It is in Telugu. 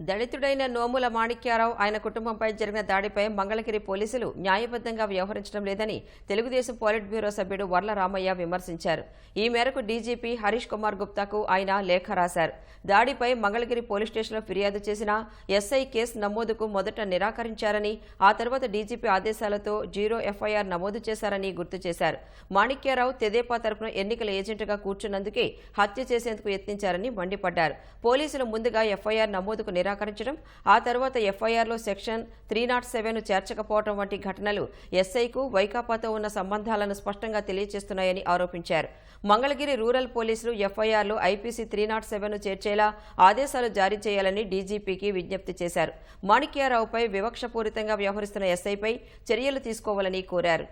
దళితుడైన నోముల మాణిక్యారావు ఆయన కుటుంబంపై జరిగిన దాడిపై మంగళగిరి పోలీసులు న్యాయబద్ధంగా వ్యవహరించడం లేదని తెలుగుదేశం పోలిట్ బ్యూరో సభ్యుడు వర్ల రామయ్య విమర్శించారు. ఈ మేరకు డీజీపీ హరీష్ కుమార్ గుప్తాకు ఆయన లేఖ రాశారు. దాడిపై మంగళగిరి పోలీస్ స్టేషన్లో ఫిర్యాదు చేసిన ఎస్ఐ కేసు నమోదుకు మొదట నిరాకరించారని ఆ తర్వాత డీజీపీ ఆదేశాలతో జీరో ఎఫ్ఐఆర్ నమోదు చేశారని గుర్తు చేశారు. మాణిక్యారావు తెదేపా తరపున ఎన్నికల ఏజెంట్గా కూర్చున్నందుకే హత్య చేసేందుకు యత్నించారని మండిపడ్డారు. పోలీసులు ముందుగా ఎఫ్ఐఆర్ నమోదుకు నిరాకరించడం ఆ తర్వాత ఎఫ్ఐఆర్లో సెక్షన్ త్రీ నాట్ సెవెన్ చేర్చకపోవడం వంటి ఘటనలు ఎస్ఐకు వైకాపాతో ఉన్న సంబంధాలను స్పష్టంగా తెలియజేస్తున్నాయని ఆరోపించారు. మంగళగిరి రూరల్ పోలీసులు ఎఫ్ఐఆర్లో ఐపీసీ త్రీ నాట్ సెవెన్ చేర్చేలా ఆదేశాలు జారీ చేయాలని డీజీపీకి విజ్ఞప్తి చేశారు. మాణిక్యారావుపై వివక్షపూరితంగా వ్యవహరిస్తున్న ఎస్ఐపై చర్యలు తీసుకోవాలని కోరారు.